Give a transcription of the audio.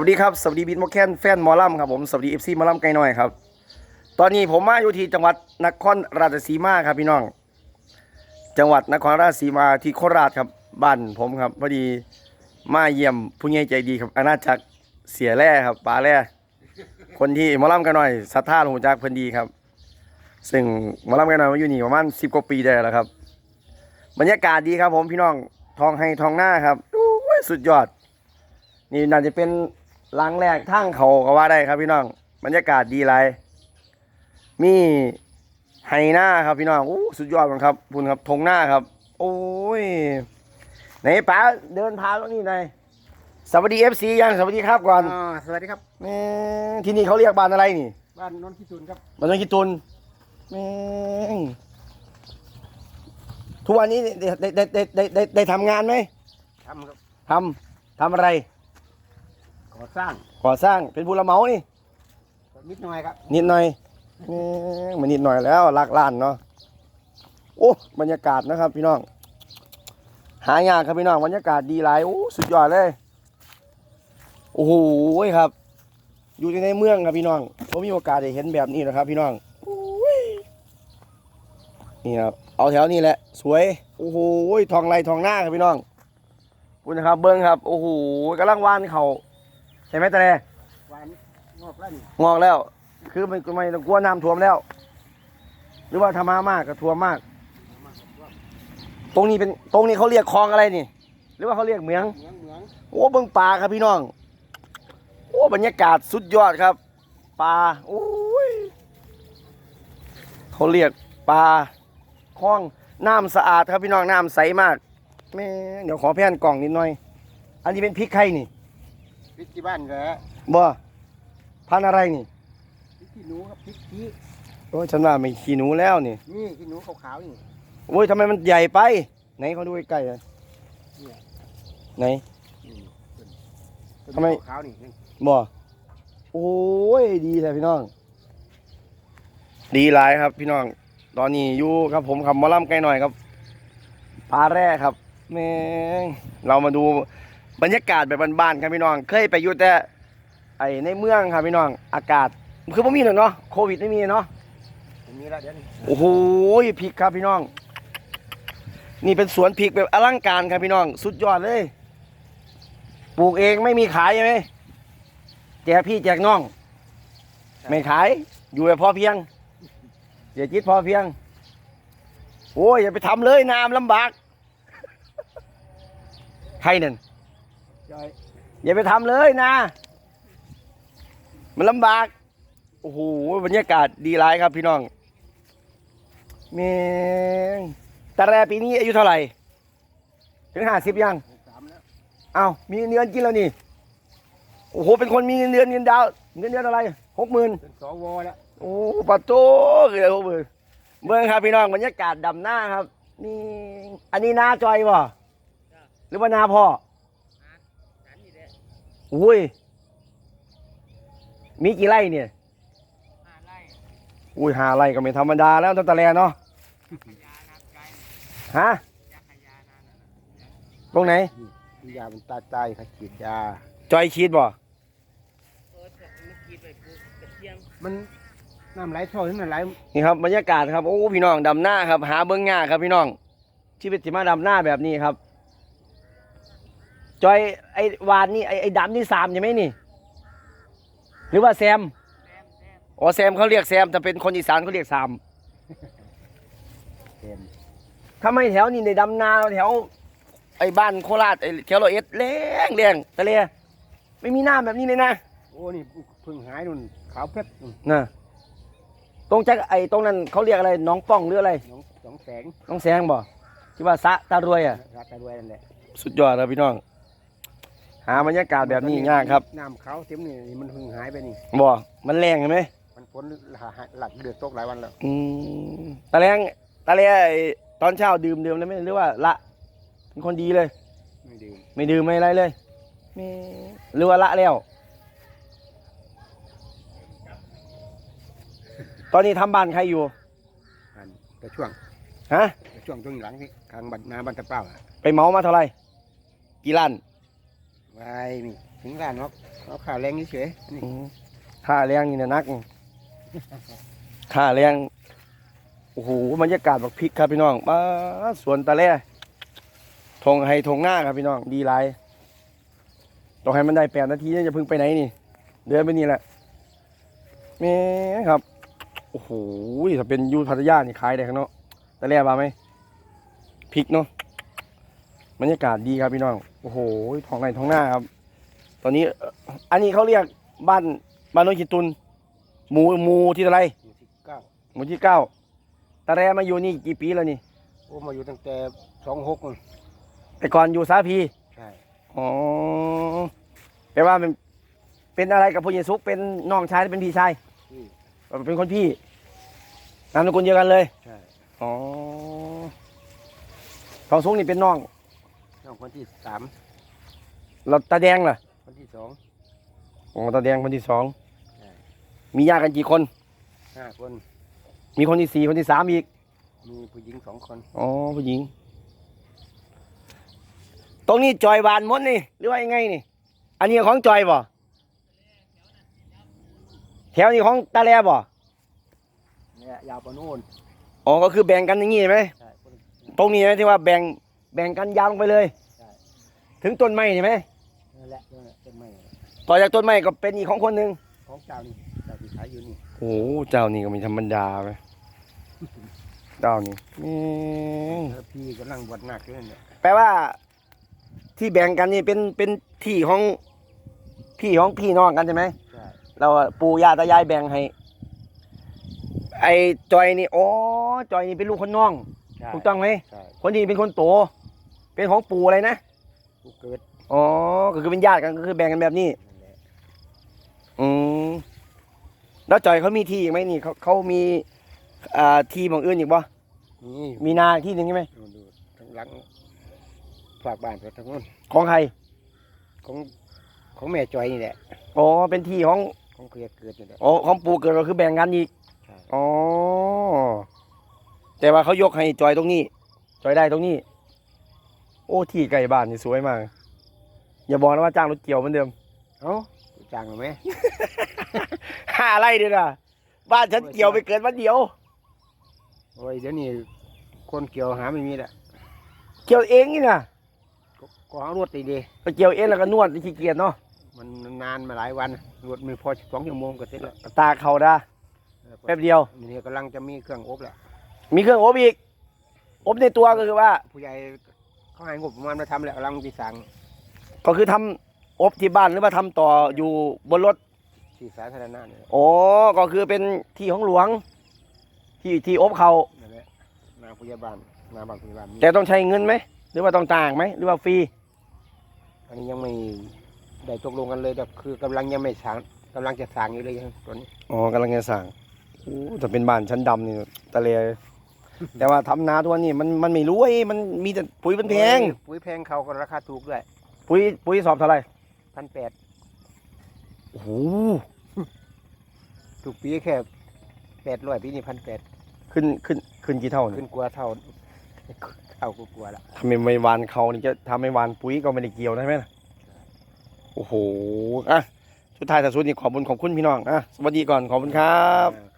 วัสดีครับ สวัสดีบินโมแคนแฟนมอลำครับผม สวัสดีเอฟซีมอลำไกลน้อยครับ ตอนนี้ผมมาอยู่ที่จังหวัดนครราชสีมาครับพี่น้อง จังหวัดนครราชสีมาที่โคราชครับบ้านผมครับพอดีมาเยี่ยมผู้ใหญ่ใจดีครับอาณาจักรเสียแร่ครับปลาแร่คนที่มอลำกันหน่อยศรัทธาหลวงจักเพิ่นดีครับ ซึ่งมอลำกันหน่อยมาอยู่นี่ประมาณสิบกว่าปีได้แล้วครับ บรรยากาศดีครับผมพี่น้องทองให้ทองหน้าครับสุดยอด นี่น่าจะเป็น หลังแรกทางเขาก็ว่าได้ครับพี่น้องบรรยากาศดีไรมีไฮหน้าครับพี่น้องโอ้สุดยอดมันครับคุณครับทงหน้าครับ โอ้ยไหนป๋าเดินพาตรงนี้หน่อยสวัสดีเอฟซียังสวัสดีครับก่อนอ่าสวัสดีครับแม่งที่นี่เขาเรียกบ้านอะไรนี่ บ้านนนท์พิจูนครับบ้านน้องกิตุนแม่งทุกวันนี้ได้ได้ได้ได้ได้ได้ทำงานไหมทำครับทำทำอะไรก่ อสร้างก่อสร้างเป็นผู้รับเหมานี่นิดหน่อยครับนิดหน่อยแหม่มันนิดหน่อยแล้วลักล้านเนาะโอ้บรรยากาศนะครับ พี่น้อง หายากครับพี่น้องบรรยากาศดีหลายโอ้สุดยอดเลยโอ้โหครับ อยู่ในเมืองครับพี่น้องผมมีโอกาสได้เห็นแบบนี้นะครับ พี่น้องโอ้ยนี่ครับเอาแถวนี้แหละ สวยโอ้โหทองไรทองหน้าครับพี่น้องคุณนะครับ เบิ้งครับ โอ้โหกำลังวานเขา ใช่ไหมตาแดหวานงอกแล้วนี่งอกแล้ว คือมันไม่ต้องกลัวน้ำท่วมแล้ว หรือว่าธรรมามากก็ท่วมมาก ตรงนี้เป็นตรงนี้เขาเรียกคลองอะไรนี่ หรือว่าเขาเรียกเหมือง เหมืองเหมืองโอ้เบิ่งปลาครับพี่น้อง โอ้บรรยากาศสุดยอดครับปลาโอ้ยเขาเรียกปลาคลองน้ำสะอาดครับพี่น้องน้ำใสมากแม่เดี๋ยวขอแผ่นกล่องนิดหน่อย อันนี้เป็นพริกไข่นี่ พริกที่บ้านเหรอบ่พันธุ์อะไรนี่พริกขี้หนูครับพริกขี้โอ้ยฉันว่าไม่ขี้หนูแล้วนี่นี่ขี้หนูขาวๆนี่โอ้ยทำไมมันใหญ่ไป ไหนเขาดูใกล้ๆเลยเนี่ยไหน นี่ต้นต้นทำไม ขาวๆนี่นี่บ่โอ้ยดีเลยพี่น้อง ดีหลายครับพี่น้อง ตอนนี้อยู่ครับผมขับมอลำไกลหน่อยครับปลาแร่ครับแม่งเรามาดู บรรยากาศแบบบ้านๆครับพี่น้อง เคยไปอยู่แต่ไอในเมืองครับพี่น้อง อากาศคือไม่มีหรอกเนาะโควิดไม่มีเนาะมันมีแล้วเดี๋ยวนี้โอ้โหพริกครับพี่น้อง นี่เป็นสวนพริกแบบอลังการครับพี่น้อง สุดยอดเลยปลูกเองไม่มีขายใช่ไหมแจกพี่แจกน้อง ไม่ขาย อยู่แบบพอเพียงเสียจิตพอเพียง โอ้ยอย่าไปทำเลยน้ำลำบากใครนั่นจ อยอย่าไปทำเลยนะ มันลำบาก โอ้โหบรรยากาศดีร้ายครับพี่น้องเมงตาแรปีนี้อายุเท่าไหร่ ถึงห้าสิบยังสามแล้วอ้าวมีเงินเดือนกินแล้วนี่ โอ้โห เป็นคนมีเงินเดือนเงินดาว เงินเดือนอะไรหกหมื่นเป็นสวแล้ว โอ้ปัตโตเลยหกหมื่นเมืองครับพี่น้องบรรยากาศดำหน้าครับ นี่ อันนี้นาจอยบ่หรือว่านาพ่อ อุ้ย มีกี่ไร่เนี่ยอุ้ยหาไร่ก็ไม่ธรรมดาแล้วตั้งแต่แรกเนาะฮะตรงไหนนี่ยามันตายตายๆเขาฉีดยา จอยชีดบ่มันน้ำไหลท่อขึ้นมาไหลนี่ครับบรรยากาศครับโอ้พี่น้องดำหน้าครับ หาเบิ้งหน้าครับพี่น้องชีวิตสิมาดำหน้าแบบนี้ครับ จอยไอ้วานนี่ไอ้ไอ้ดำนี่สามใช่ไหมนี่ หรือว่าแซมอ๋อแซมเขาเรียกแซมแต่เป็นคนอีสานเขาเรียกสามเต็มทำไมแถวนี้ในดำนาแถว ไอ้บ้านโคราชไอ้แถวโรอยเอ็ดแรงแรงทะเลไม่มีน้ำแบบนี้เลยนะโอ้นี่เพิ่งหายนุ่นขาวเพชรนู่นนะตรงจักไอ้ตรงนั้นเขาเรียกอะไรหน้องป้องหรืออะไรน้องสองแสงน้องแสงบ่ที่ว่าสะตารวยอะราคาด้วยนั่นแหละ สุดยอดครับพี่น้อง หาบรรยากาศแบบนี้ยากครับน้ำเขาวเต็มนี่มันเพิ่งหายไปนี่บ่มันแรงเห็นไหมมันฝนหลักเดือดตกหลายวันแล้ว อืมตาแรงตาแรงไอ้ตอนเช้าดื่มดื่มแล้วไหมหรือว่าละเป็นคนดีเลย ไม่ดื่มไม่ดื่มไม่อะไรเลยไม่หรือว่าละแล้ว ตอนนี้ทำบ้านใครอยู่อันแต่ช่วงฮะแต่ช่วงตรงหลังนี่กลางบันนาบันตะเป้าอะไปเหมามาเท่าไหร่กี่ล้าน ไว้นี่ฮถึงร้านเนาะเอาค่าแรงเฉยๆนี่อืมค่าแรงนี่นะนักค่าแรงโอ้โหบรรยากาศบักพริกครับพี่น้องมาสวนตะแล่ทงให้ทงหน้าครับพี่น้องดีหลายต้องให้มันได้แปดนาทีเนี่ยจะพึ่งไปไหนนี่ เดินไปนี่แหละแม่ครับโอ้โหถ้าเป็นอยูพัทยานี่ขายได้ข้างนอกตะแล่บาไหมพริกเนาะบรรยากาศดีครับพี่น้องโอ้โหท้องไร่ท้องหน้าครับ ตอนนี้เอ่ออันนี้เขาเรียกบ้านบ้านโนนขีตุนหมูหมูที่อะไรหมู่ที่เก้าหมู่ที่เก้าตาแรมาอยู่นี่กี่ปีแล้วนี่ โอ้มาอยู่ตั้งแต่สองหกแต่ก่อนอยู่สาพีใช่อ๋อแปลว่าเป็นเป็นอะไรกับพญเยซุกเป็นน้องชายหรือเป็นพี่ชายที่เป็นคนพี่นามสกุลเดียวกันเลย ใช่อ๋อทองซุกนี่เป็นน้อง น้องคนที่สามเราตาแดงล่ะคนที่สองอ๋อตาแดงคนที่สองใช่มีญาติกันกี่คนห้าคน มีคนที่สี่คนที่สามอีก มีผู้หญิงสองคนอ๋อผู้หญิง ตรงนี้จอยบานมดนี่หรือว่ายังไงนี่ อันนี้ของจอยบ่แถวนี้ของตาแลบ่เนี่ยยาวปานโน่นอ๋อก็คือแบ่งกันอย่างงี้ใช่ไหมใช่คนตรงนี้นะที่ว่าแบ่ง แบ่งกันยาวลงไปเลยใช่ถึงต้นไม้ใช่ไหมนั่นแหละนั่นแหละต้นไม้ต่อจากต้นไม้ก็เป็นอีกของคนหนึ่งของเจ้านี่เจ้าที่ขายอยู่นี่โอ้โหเจ้านี่ก็ไมีธรรมดาไหมเจ้านี่แม่งแล้วพี่กำลังบวชหนักอยู่นั่นเนี่ยแปลว่า ที่แบ่งกันนี่เป็นเป็นที่ของพี่ของพี่น้องกันใช่ไหมใช่เราอะปู่ย่าตายายแบ่งให้ ไอ้จอยนี่อ๋อจอยนี่เป็นลูกคนน้อง ใช่ถูกต้องไหม ใช่คนนี้เป็นคนโต เป็นของปู่อะไรนะกูเกิดอ๋อก็คือเป็นญาติกันก็คือแบ่งกันแบบนี้นั่นแหละอืมแล้วจอยเขามีที่อีกไหมนี่เขาเขามีอ่าที่บางอื่นอีกบ่นี่มีนาที่หนึ่งใช่ไหมดูดูทั้งหลังฝากบ้านไปทั้งนู้นของใครของของแม่จอยนี่แหละ อ๋อเป็นที่ของของเคลียเกิดนี่แหละ อ๋อของปู่เกิดก็คือแบ่งกันอีกใช่ อ๋อแต่ว่าเขายกให้จอยตรงนี้ จอยได้ตรงนี้ โอ้ที่ไกลบ้านนี่สวยมาก อย่าบอกนะว่าจ้างรถเกี่ยวเหมือนเดิม เอ้าจ้างเหรอไหมห้าไร่เดียวนะบ้านฉันเกี่ยวไปเกินวันเดียวโอ้ยเดี๋ยวนี้คนเกี่ยวหาไม่มีละเกี่ยวเองนี่นะก็ก็เอารวดตีดีก็เกี่ยวเองแล้วก็นวดขี้เกียจเนาะมันนานมาหลายวันรวดมือพอสองชั่วโมงก็เสร็จแล้วตาเขาดาแป๊บเดียวนี่กำลังจะมีเครื่องอบแล้วมีเครื่องอบอีกอบในตัวก็คือว่า ผู้ใหญ่ เขาให้งบประมาณมาทำแล้วกำลังที่สั่งก็คือทำอบที่บ้านหรือว่าทำต่ออยู่บนรถที่สาธารณะเนี่ยโอ้ก็คือเป็นที่ของหลวง ที่ที่อบเขานั่นแหละหนาพยาบาลหนาบ้านพยาบาลมีแต่ต้องใช้เงินไหม หรือว่าต้องต่างไหมหรือว่าฟรีอันนี้ยังไม่ได้ตกลงกันเลยแต่คือกำลังยังไม่สั่งกำลังจะสั่งอยู่เลยครับตอนนี้ อ๋อกำลังจะสั่งโอ้แต่เป็นบ้านชั้นดำนี่ตะเล แต่ว่าทำนาทุกวันนี้มันมันไม่รู้ไอ้มันมีแต่ปุ๋ยมันแพงปุ๋ยแพงเขาก็ราคาถูกด้วยปุ๋ยปุ๋ยสอบเท่าไหร่พันแปดโอ้โหถูกปีแค่แปดร้อยปีนี่พันแปดขึ้นขึ้นขึ้นกี่เท่าขึ้เนี่ยนกว่าเท่าเท่ากูกลัวาละทำไมไม่หวานเขานี่จะทำให้หวานปุ๋ยก็ไม่ได้เกี่ยวได้ไหมล่ะโอ้โหอะสุดท้ายแต่สุดนี่ขอบคุณขอบคุณพี่น้องอะสวัสดีก่อนขอบคุณครับอ่า